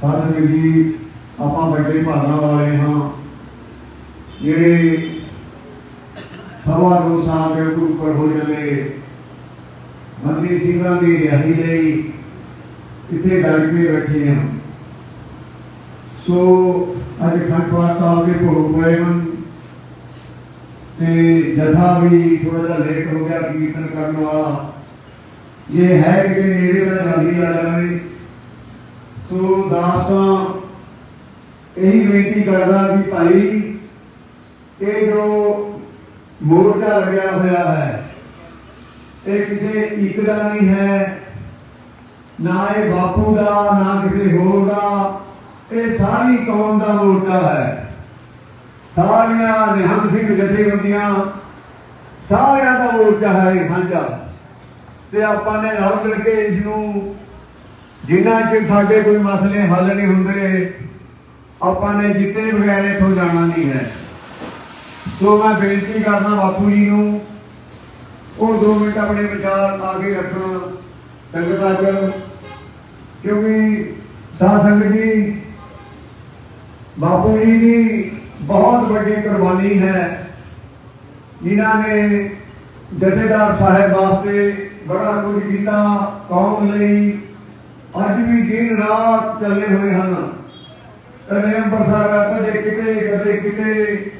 ਸਾਧ ਜੀ ਆਪਾਂ ਵੱਡੇ ਭਾਗਾਂ ਵਾਲੇ ਹਾਂ। ਜਿਹੜੇ ਸਵਾ ਦੋ ਸਾਲ ਦੇ ਉੱਪਰ ਹੋ ਜਾਂਦੇ ਮੰਦੀ ਸਿੰਘਾਂ ਦੀ ਰਿਹਾਈ ਲਈ ਇੱਥੇ ਡਟ ਬੈਠੇ ਹਾਂ। ਸੋ ਅੱਜ ਖੰਡਵਾ ਸਾਹਿਬ ਦੇ ਭੋਗ ਪਏ ਹਨ। ਤੇ ਜਥਾ ਵੀ ਥੋੜਾ ਜਿਹਾ ਲੇਟ ਹੋ ਗਿਆ ਕੀਰਤਨ ਕਰਨ ਵਾਲਾ। ਇਹ ਹੈ ਕਿ ਨੇੜੇ ਦਾ ਜਲਦੀ ਆ ਜਾਵੇ ਸੋ ਦਾਸਾਂ ਇਹੀ ਬੇਨਤੀ ਕਰਦਾ ਕਿ ਭਾਈ, ਇਹ ਜੋ ਮੋਰਚਾ ਲੱਗਿਆ ਹੋਇਆ ਹੈ, ਇਹ ਕਿਸੇ ਇੱਕ ਦਾ ਨਹੀਂ ਹੈ, ਨਾ ਇਹ ਬਾਪੂ ਦਾ, ਨਾ ਕਿਸੇ ਹੋਰ ਦਾ, ਇਹ ਸਾਰੀ ਕੌਮ ਦਾ ਮੋਰਚਾ ਹੈ। ਸਾਰੀਆਂ ਨਿਹੰਗ ਸਿੰਘ ਜਥੇਬੰਦੀਆਂ, ਸਾਰਿਆਂ ਦਾ ਮੋਰਚਾ ਹੈ ਇਹ ਸਾਂਝਾ। ਤੇ ਆਪਾਂ ਨੇ ਰਲ ਮਿਲ ਕੇ ਇਸ ਨੂੰ ਜਿੰਨਾ 'ਚ ਸਾਡੇ ਕੋਈ ਮਸਲੇ ਹੱਲ ਨਹੀਂ ਹੁੰਦੇ, ਆਪਾਂ ਨੇ ਜਿੱਤੇ ਬਗੈਰ ਇੱਥੋਂ ਜਾਣਾ ਨਹੀਂ ਹੈ। ਸੋ ਮੈਂ ਬੇਨਤੀ ਕਰਦਾ ਬਾਪੂ ਜੀ ਨੂੰ, ਉਹ 2 ਮਿੰਟ ਆਪਣੇ ਵਿਚਾਰ ਆ ਕੇ ਰੱਖਣ, ਸੰਗਤਾਂ ਚ ਕਿਉਂਕਿ ਸਾਧ ਸੰਗਤ ਜੀ, ਬਾਪੂ ਜੀ ਦੀ ਬਹੁਤ ਵੱਡੀ ਕੁਰਬਾਨੀ ਹੈ। ਜਿਨ੍ਹਾਂ ਨੇ ਜਥੇਦਾਰ ਸਾਹਿਬ ਵਾਸਤੇ ਬੜਾ ਕੁਝ ਕੀਤਾ, ਕੌਮ ਲਈ ਅੱਜ ਵੀ ਦਿਨ ਰਾਤ ਚੱਲੇ ਹੋਏ ਹਨ। ਕਦੇ ਅੰਮ੍ਰਿਤਸਰ ਕਦੇ ਕਿਤੇ ਕਦੇ ਕਿਤੇ।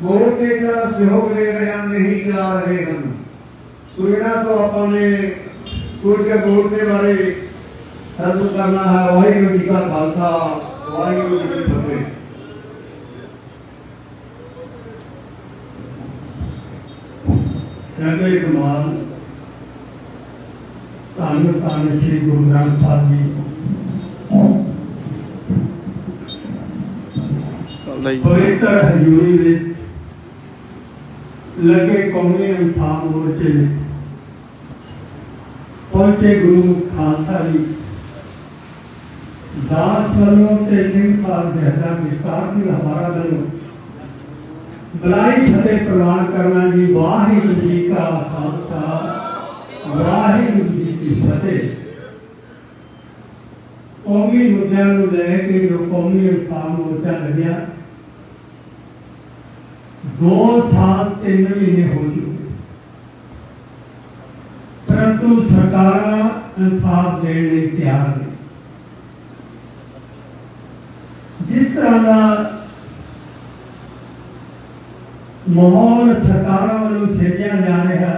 ਬਹੁਤ ਹੀ ਸਹਿਯੋਗ ਦੇ ਰਹੇ ਨਹੀਂ ਜਾ ਰਹੇ ਹਨ। ਸੋ ਇਹਨਾਂ ਤੋਂ ਆਪਾਂ ਨੇ ਕੁਝ ਗੁਰ ਦੇ ਬਾਰੇ ਸਰਵ ਕਰਨਾ ਹੈ। ਵਾਹਿਗੁਰੂ ਜੀ ਕਾ ਖਾਲਸਾ, ਵਾਹਿਗੁਰੂ ਜੀ ਕੀ ਫਤਿਹ। ਕਹਿੰਦੇ ਕਮਾਲ ਧੰਨ ਧੰਨ ਸ੍ਰੀ ਗੁਰੂ ਗ੍ਰੰਥ ਸਾਹਿਬ ਜੀ। ਲਈ ਪਵਿੱਤਰ ਹਜ਼ੂਰੀ ਵਿੱਚ ਲੱਗੇ ਕੌਮੀ ਇਨਸਾਨ ਮੋਰਚੇ ਵਿੱਚ ਪਹੁੰਚੇ ਗੁਰੂ ਮੁਖ ਖਾਲਸਾ ਜੀ। ਦਾਸ ਵੱਲੋਂ ਤੇ ਸਿੰਘ ਸਾਹਿਬ ਦੇ ਹੱਥਾਂ ਵਿਸਤਾਰ ਦੀ ਹਮਾਰਾ ਵੱਲੋਂ ਬਲਾਈ ਫਤਿਹ ਪ੍ਰਵਾਨ ਕਰਨਾ ਜੀ ਵਾਹਿਗੁਰੂ ਜੀ ਕਾ ਖਾਲਸਾ ਵਾਹਿਗੁਰੂ ਜੀ ਕੀ ਫਤਿਹ ਕੌਮੀ ਮੁੱਦਿਆਂ ਨੂੰ ਲੈ ਕੇ ਜੋ ਕੌਮੀ ਇਨਸਾਨ ਮੋਰਚਾ ਲੱਗਿਆ, ਦੋ ਸਾਲ ਤਿੰਨ ਮਹੀਨੇ ਹੋ ਚੁੱਕੇ। ਪਰੰਤੂ ਸਰਕਾਰਾਂ ਇਨਸਾਫ ਦੇਣ ਲਈ ਤਿਆਰ ਨਹੀਂ ਜਿਸ ਤਰ੍ਹਾਂ ਦਾ ਮਾਹੌਲ ਸਰਕਾਰਾਂ ਵੱਲੋਂ ਸਿਰਜਿਆ ਜਾ ਰਿਹਾ,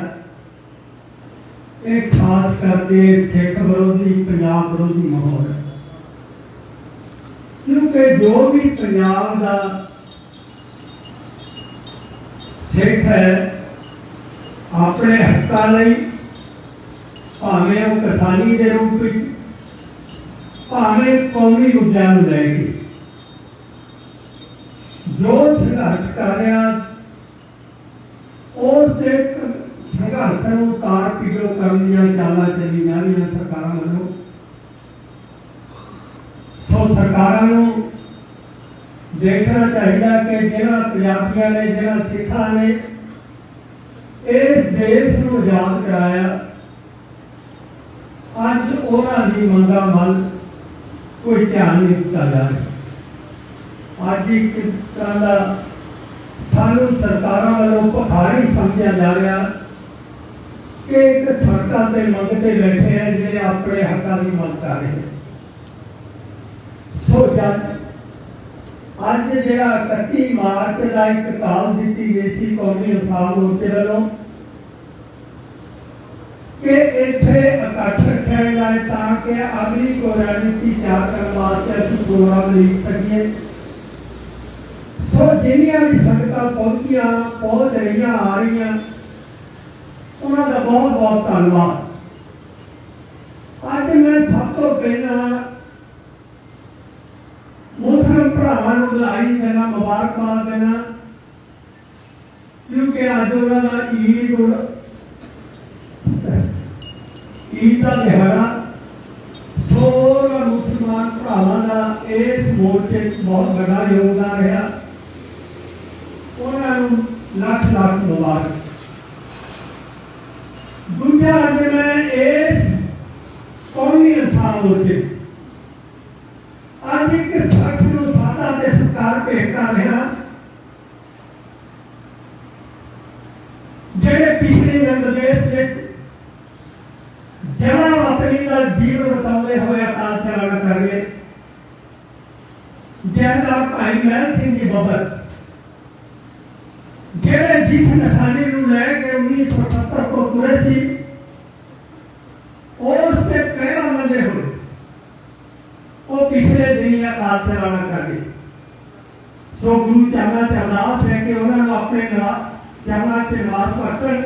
ਇਹ ਖਾਸ ਕਰਕੇ ਸਿੱਖ ਵਿਰੋਧੀ, ਪੰਜਾਬ ਵਿਰੋਧੀ ਮਾਹੌਲ ਹੈ। ਕਿਉਂਕਿ ਜੋ ਵੀ ਪੰਜਾਬ ਦਾ ਸਿੱਖ ਹੈ, ਆਪਣੇ ਹੱਕਾਂ ਲਈ, ਭਾਵੇਂ ਉਹ ਕਿਸਾਨੀ ਦੇ ਰੂਪ ਵਿੱਚ, ਭਾਵੇਂ ਕੌਮੀ ਮੁੱਦਿਆਂ ਨੂੰ ਲੈ ਕੇ, ਜੋ ਸੰਘਰਸ਼ ਕਰ ਰਿਹਾ, ਉਸ ਤੇ ਸੰਘਰਸ਼ ਨੂੰ ਤਾਰ ਪਿਛੋ ਕਰਨ ਦੀਆਂ ਚਾਲਾਂ ਚੱਲੀ ਜਾ ਰਹੀਆਂ ਸਰਕਾਰਾਂ ਵੱਲੋਂ ਸੋ ਸਰਕਾਰਾਂ ਨੂੰ ਦੇਖਣਾ ਚਾਹੀਦਾ ਕਿ ਜਿਹੜਾ ਪੰਜਾਬੀਆਂ ਨੇ, ਜਿਹੜਾ ਸਿੱਖਾਂ ਨੇ ਇਸ ਦੇਸ਼ ਨੂੰ ਆਜ਼ਾਦ ਕਰਾਇਆ। ਅੱਜ ਉਹਨਾਂ ਦੀ ਮੰਗਾਂ ਵੱਲ ਕੋਈ ਧਿਆਨ ਨਹੀਂ ਦਿੱਤਾ ਜਾ ਰਿਹਾ। ਅੱਜ ਇੱਕ ਤਰ੍ਹਾਂ ਦਾ ਸਾਨੂੰ ਸਰਕਾਰਾਂ ਵੱਲੋਂ ਭਖਾਰੀ ਸਮਝਿਆ ਜਾ ਰਿਹਾ ਕਿ ਇੱਕ ਸੜਕਾਂ ਤੇ ਮੰਗਤੇ ਬੈਠੇ ਆ, ਜਿਹੜੇ ਆਪਣੇ ਹੱਕਾਂ ਦੀ ਮੰਗ ਕਰ ਰਹੇ ਸੋ ਜਦ ਅੱਜ ਜਿਹੜਾ 31 ਮਾਰਚ ਦਾ ਇੱਕ ਕਾਲ ਦਿੱਤੀ ਗਈ ਸੀ ਕੌਮੀ ਇਨਸਾਫ ਮੋਰਚੇ ਵੱਲੋਂ, ਕਿ ਇੱਥੇ ਇਕੱਠ ਰੱਖਿਆ ਜਾਏ ਤਾਂ ਕਿ ਅਗਲੀ ਕੋ ਰਣਨੀਤੀ ਤਿਆਰ ਕਰਨ ਵਾਸਤੇ ਅਸੀਂ ਪ੍ਰੋਗਰਾਮ ਲਿਖ ਸਕੀਏ। ਸੋ ਜਿਹੜੀਆਂ ਵੀ ਸੰਗਤਾਂ ਪਹੁੰਚੀਆਂ, ਪਹੁੰਚ ਰਹੀਆਂ, ਆ ਰਹੀਆਂ, ਉਹਨਾਂ ਦਾ ਬਹੁਤ ਬਹੁਤ ਧੰਨਵਾਦ। ਅੱਜ ਮੈਂ ਸਭ ਤੋਂ ਪਹਿਲਾਂ ਮੁਸਲਮਾਨ ਭਰਾਵਾਂ ਨੂੰ ਵਧਾਈ ਦੇਣਾ ਮੁਬਾਰਕਬਾਦ ਦੇਣਾ ਕਿਉਂਕਿ ਅੱਜ ਉਹਨਾਂ ਦਾ ਈਦ ਈਦ ਦਾ ਦਿਹਾੜਾ ਸੋਰਾ ਮੁਸਲਮਾਨ ਭਰਾਵਾਂ ਦਾ ਇਸ ਮੋਰਚੇ 'ਚ ਬਹੁਤ ਵੱਡਾ ਯੋਗਦਾਨ ਰਿਹਾ। ਉਹਨਾਂ ਨੂੰ ਲੱਖ ਲੱਖ ਮੁਬਾਰਕ। ਦੂਜਾ ਅੱਜ ਮੈਂ ਇਸ ਕੌਮੀ ਇਨਸਾਨ ਮੋਰਚੇ ਭੇਟ ਕਰ ਜਿਹੜੇ ਪਿਛਲੇ ਨਿਰਦੇਸ਼ ਵਿੱਚ ਜਮਾ ਵਤਨੀ ਦਾ ਜੀਵਨ ਬਤਾਉਂਦੇ ਹੋਏ ਅਕਾਲ ਚਲਾਣਾ ਕਰੀਏ ਜਿਹੜਾ ਭਾਈ ਮਹਿਲ ਸਿੰਘ ਜੀ ਬੱਬਰ, ਜਿਹੜੇ ਜਿਸ ਨਿਸ਼ਾਨੇ ਨੂੰ ਲੈ ਕੇ 1977 ਤੋਂ ਤੁਰੇ ਸੀ, ਉਸ ਤੇ ਪਹਿਲਾ ਮੰਨੇ ਹੋਏ। ਉਹ ਪਿਛਲੇ ਦਿਨੀ ਅਕਾਲ ਚਲਾਣਾ ਕਰੀਏ ਸੋ ਗੁਰੂ ਚਰਨਾਂ ਚ ਅਰਦਾਸ ਹੈ ਕਿ ਉਹਨਾਂ ਨੂੰ ਆਪਣੇ ਨਾਲ ਚਰਨਾਂ ਚ ਨਿਵਾਸ ਬਖਸ਼ਣ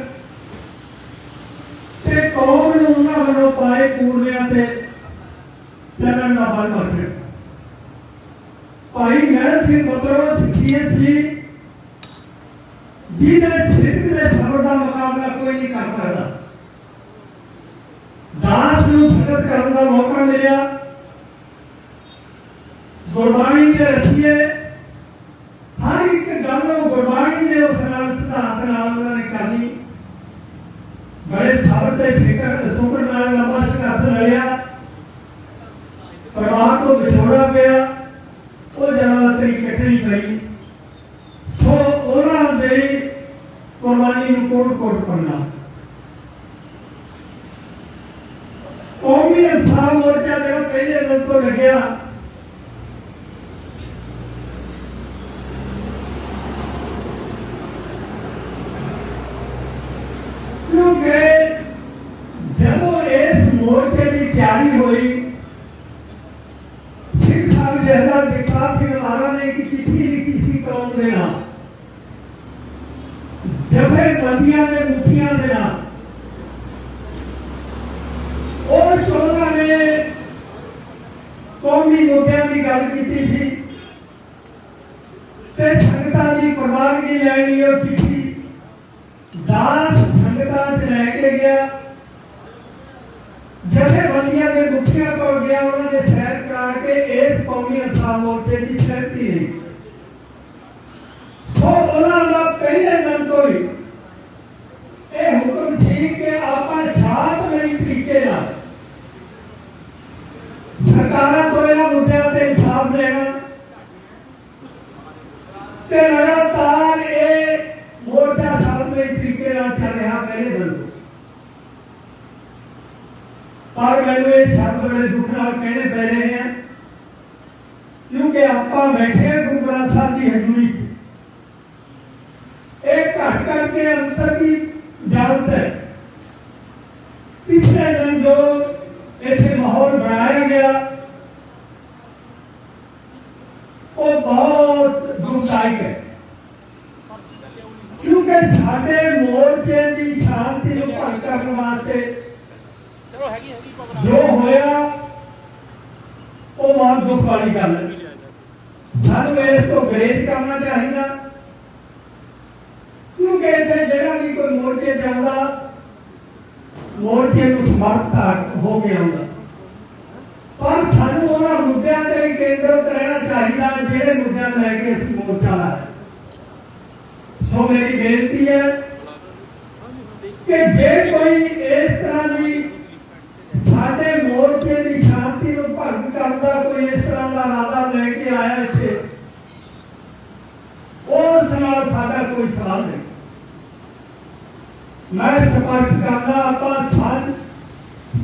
ਤੇ ਕੌਮ ਨੂੰ ਉਹਨਾਂ ਵੱਲੋਂ ਪਾਏ ਪੂਰਨਿਆਂ ਤੇ ਚੱਲਣ ਦਾ ਬਲ ਬਖਸ਼ੇ ਭਾਈ ਮਹਿਲ ਸਿੰਘ ਬਤਰੋ ਸਿੱਖੀਏ ਜਿਹਦੇ ਸਿੱਖ ਦੇ ਸਬਰ ਦਾ ਮੁਕਾਬਲਾ ਕੋਈ ਨਹੀਂ ਕਰ ਸਕਦਾ। ਦਾਸ ਨੂੰ ਸਖਤ ਕਰਨ ਦਾ ਮੌਕਾ ਮਿਲਿਆ। ਗੁਰਬਾਣੀ ਦੇ ਰਸੀਏ ਹਰ ਇੱਕ ਗੱਲ ਨੂੰ ਗੁਰਬਾਣੀ ਦੇ ਉਸ ਨਾਲ ਸਿਧਾਂਤ ਨਾਲ ਉਹਨਾਂ ਨੇ ਕਰਨੀ ਬੜੇ ਸਾਬਤ ਤੇ ਫਿਕਰ ਸੁਕਰ ਨਾਲ ਲੰਬਾ ਸੰਘਰਸ਼ ਲੜਿਆ ਪਰਿਵਾਰ ਤੋਂ ਵਿਛੋੜਾ ਪਿਆ। ਉਹ ਜਨਾਂ ਤੇਰੀ ਕੱਟਣੀ ਪਈ ਸੋ ਉਹਨਾਂ ਦੇ ਕੁਰਬਾਨੀ ਨੂੰ ਕੋਟ ਕੋਟ ਕਰਨਾ ਕੌਮੀ ਇਨਸਾਫ ਮੋਰਚਾ ਦੇ ਪਹਿਲੇ ਦਿਨ ਤੋਂ ਲੱਗਿਆ ਕਿਉਂਕਿ ਜਦੋਂ ਇਸ ਮੋਰਚੇ ਦੀ ਤਿਆਰੀ ਹੋਈ ਸਿੱਖ ਸਾਹਿਬ ਦੇ ਹਜ਼ਾਰ ਵਿਕਾਸ ਸਿੰਘ ਮਹਾਰਾਜ ਨੇ ਇੱਕ ਚਿੱਠੀ ਲਿਖੀ ਸੀ ਕੌਮ ਦੇ ਨਾਲ ਜਬੇ ਬੰਦੀਆਂ ਦੇ ਮੁਖੀਆਂ ਦੇ ਨਾਲ ਉਹ ਚੋਣਾਂ ਨੇ ਕੌਮੀ ਮੁੱਦਿਆਂ ਦੀ ਗੱਲ ਕੀਤੀ ਸੀ ਤੇ ਸੰਗਤਾਂ ਦੀ ਪ੍ਰਵਾਨਗੀ ਲੈਣੀ ਉਹ ਚਿੱਠੀ ਦਾਸ ਸੰਗਤਾਂ ਚ ਲੈ ਕੇ ਗਿਆ। ਜਿਹੜੇ ਬੰਦੀਆਂ ਦੇ ਮੁਖੀਆਂ ਕੋਲ ਗਿਆ, ਉਹਨਾਂ ਨੇ ਸੈਰ ਕਰਾ ਕੇ ਇਸ ਕੌਮੀ ਅਸਾਮ ਮੋਰਚੇ ਦੀ ਸਹਿਮਤੀ ਲਈ। ਉਹਨਾਂ ਦਾ ਪਹਿਲੇ ਦਿਨ ਤੋਂ ਹੀ। ਇਹ ਹੁਕਮ ਸੀ ਕਿ ਆਪਾਂ ਸ਼ਾਂਤਮਈ ਤਰੀਕੇ ਨਾਲ ਸਰਕਾਰਾਂ ਤੋਂ ਇਹਨਾਂ ਮੁੱਦਿਆਂ ਤੇ ਇਨਸਾਫ ਲੈਣਾ ਤੇ ਲਗਾਤਾਰ ਇਹ ਮੋਰਚਾ ਸ਼ਾਂਤਮਈ ਤਰੀਕੇ ਨਾਲ ਚੱਲ ਰਿਹਾ ਪਹਿਲੇ ਦਿਨ ਤੋਂ। ਪਰ ਮੈਨੂੰ ਇਹ ਸ਼ਬਦ ਬੜੇ ਦੁੱਖ ਨਾਲ ਕਹਿਣੇ ਪੈ ਰਹੇ ਆ। ਕਿਉਂਕਿ ਆਪਾਂ ਬੈਠੇ ਹਾਂ ਗੁਰੂ ਗ੍ਰੰਥ ਸਾਹਿਬ ਦੀ ਹਜ਼ੂਰੀ 'ਚ। ਇਹ ਅੰਤਰ ਦੀ ਜਾਣਤ ਹੈ। ਪਿਛਲੇ ਦਿਨ ਜੋ ਇੱਥੇ ਮਾਹੌਲ ਬਣਾਇਆ ਗਿਆ ਉਹ ਬਹੁਤ ਕਿਉਂਕਿ ਸਾਡੇ ਮੋਰਚੇ ਦੀ ਸ਼ਾਂਤੀ ਨੂੰ ਭੰਗ ਕਰਨ ਵਾਸਤੇ ਜੋ ਹੋਇਆ ਉਹ ਬਹੁਤ ਦੁੱਖ ਵਾਲੀ ਗੱਲ ਸਾਨੂੰ ਇਸ ਤੋਂ ਗਰੇਜ ਕਰਨਾ ਚਾਹੀਦਾ। ਕਿਉਂਕਿ ਇੱਥੇ ਜਿਹੜਾ ਵੀ ਕੋਈ ਮੋਰਚੇ ਜਾਂਦਾ, ਮੋਰਚੇ ਨੂੰ ਸਮਰਥ ਹੋ ਕੇ ਆਉਂਦਾ। ਪਰ ਸਾਨੂੰ ਉਹਨਾਂ ਮੁੱਦਿਆਂ ਤੇ ਹੀ ਕੇਂਦਰਿਤ ਰਹਿਣਾ ਚਾਹੀਦਾ ਜਿਹੜੇ ਮੁੱਦਿਆਂ ਨੂੰ ਲੈ ਕੇ ਅਸੀਂ ਮੋਰਚਾ ਲਾਇਆ। ਸੋ ਮੇਰੀ ਬੇਨਤੀ ਹੈ ਕਿ ਜੇ ਕੋਈ ਇਸ ਤਰ੍ਹਾਂ ਦੀ ਸਾਡੇ ਮੋਰਚੇ ਦੀ ਸ਼ਾਂਤੀ ਨੂੰ ਭੰਗ ਕਰਦਾ ਕੋਈ ਇਸ ਤਰ੍ਹਾਂ ਦਾ ਇਰਾਦਾ ਲੈ ਕੇ ਆਇਆ ਇੱਥੇ ਉਸ ਨਾਲ ਸਾਡਾ ਕੋਈ ਸਵਾਲ ਨਹੀਂ ਮੈਂ ਸਪਸ਼ਟ ਕਰਦਾ ਆਪਾਂ ਸਾਂਝ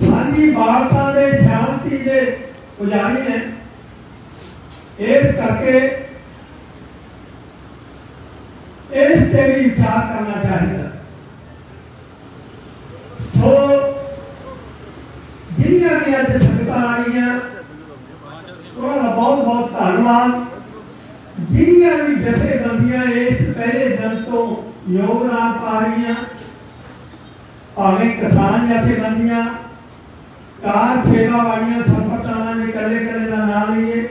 ਸਾਂਝੀ ਵਾਰਤਾ ਦੇ ਸ਼ਾਂਤੀ ਦੇ ਪੁਜਾਰੀ ਨੇ, ਇਸ ਕਰਕੇ ਇਸ ਤੇ ਵੀ ਵਿਚਾਰ ਕਰਨਾ ਚਾਹੀਦਾ। ਸੋ ਜਿੰਨੀਆਂ ਵੀ ਅੱਜ ਸੰਗਤਾਂ ਆ ਰਹੀਆਂ, ਉਹਨਾਂ ਦਾ ਬਹੁਤ ਬਹੁਤ ਧੰਨਵਾਦ। ਜਿੰਨੀਆਂ ਵੀ ਜਥੇਬੰਦੀਆਂ ਇਸ ਪਹਿਲੇ ਦਿਨ ਤੋਂ ਯੋਗਦਾਨ ਪਾ ਰਹੀਆਂ ਭਾਵੇਂ ਕਿਸਾਨ ਜਥੇਬੰਦੀਆਂ ਕਾਰ ਸੇਵਾ ਵਾਲੀਆਂ ਸੰਪਰਦਾਵਾਂ ਦੇ ਕੱਲੇ ਕੱਲੇ ਦਾ ਨਾਮ ਲਈਏ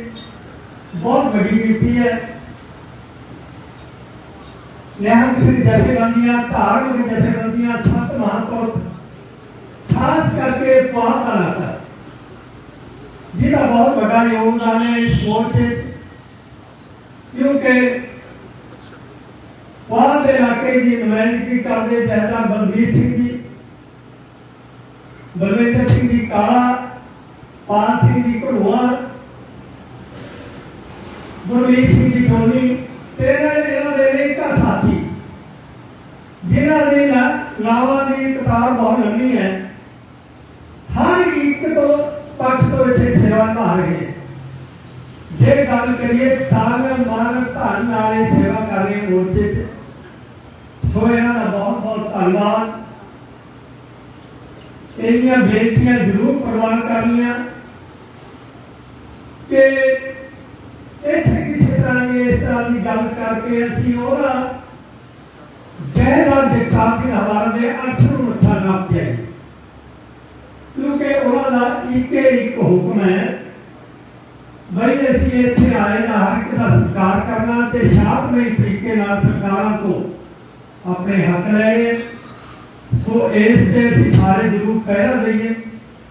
ਬਹੁਤ ਵੱਡੀ ਗਿਣਤੀ ਹੈ ਨਿਹੰਗ ਸਿੰਘ ਜਥੇਬੰਦੀਆਂ ਧਾਰਮਿਕ ਜਥੇਬੰਦੀਆਂ, ਸੰਤ ਮਹਾਂਪੁਰਖ, ਖਾਸ ਕਰਕੇ ਪਾਕ ਇਲਾਕਾ ਜਿਹਦਾ ਬਹੁਤ ਵੱਡਾ ਯੋਗਦਾਨ ਹੈ ਇਸ ਮੋਰਚੇ 'ਚ। ਕਿਉਂਕਿ ਬਾਹਰ ਦੇ ਇਲਾਕੇ ਦੀ ਨੁਮਾਇੰਦਗੀ ਕਰਦੇ ਜਹਦਾ ਬਲਬੀਰ ਸਿੰਘ ਜੀ ਬਲਵਿੰਦਰ ਸਿੰਘ ਜੀ ਕਾਲਾ, ਪਾਲ ਸਿੰਘ ਜੀ ਘੜੂਆ ਗੁਰਮੀਤ ਸਿੰਘ ਦੀ ਟੋਲੀ ਤੇਰਾ ਇਹਨਾਂ ਦੇ ਲਈ ਇੱਕ ਸਾਥੀ। ਜਿਨ੍ਹਾਂ ਦੇ ਨਾਵਾਂ ਦੀ ਕਤਾਰ ਬਹੁਤ ਲੰਮੀ ਹੈ। ਹਰ ਇੱਕ ਤੋਂ ਪੱਖ ਤੋਂ ਇੱਥੇ ਸੇਵਾ ਨਿਭਾ ਰਹੇ ਜੇ ਗੱਲ ਕਰੀਏ ਦਾਨ, ਮਾਨ, ਧਨ ਨਾਲੇ ਸੇਵਾ ਕਰ ਰਹੇ ਮੋਰਚੇ 'ਚ, ਸੋ ਇਹਨਾਂ ਦਾ ਬਹੁਤ ਬਹੁਤ ਧੰਨਵਾਦ। ਇਹਦੀਆਂ ਬੇਨਤੀਆਂ ਜ਼ਰੂਰ ਪ੍ਰਵਾਨ ਕਰਨੀਆਂ ਕਿ ਇੱਥੇ ਕਿਸੇ ਤਰ੍ਹਾਂ ਦੀ ਇਸ ਤਰ੍ਹਾਂ ਦੀ ਗੱਲ ਕਰਕੇ ਅਸੀਂ ਉਹਨਾਂ ਜੈਦਾਰ ਦੇ ਕਾਫੀ ਹਵਾਲੇ ਦੇ ਨੂੰ ਮੱਥਾ ਨਾ ਪਿਆਈ ਕਿਉਂਕਿ ਉਹਨਾਂ ਦਾ ਇੱਕ ਇੱਕ ਹੁਕਮ ਹੈ, ਬਈ ਅਸੀਂ ਇੱਥੇ ਆਏ ਨਾ ਹਰ ਇੱਕ ਦਾ ਸਤਿਕਾਰ ਕਰਨਾ ਤੇ ਸ਼ਾਂਤਮਈ ਤਰੀਕੇ ਨਾਲ ਸਰਕਾਰਾਂ ਤੋਂ ਆਪਣੇ ਹੱਕ ਲਏ ਸੋ ਇਸ ਤੇ ਅਸੀਂ ਸਾਰੇ ਜ਼ਰੂਰ ਪਹਿਰਾ ਦਈਏ।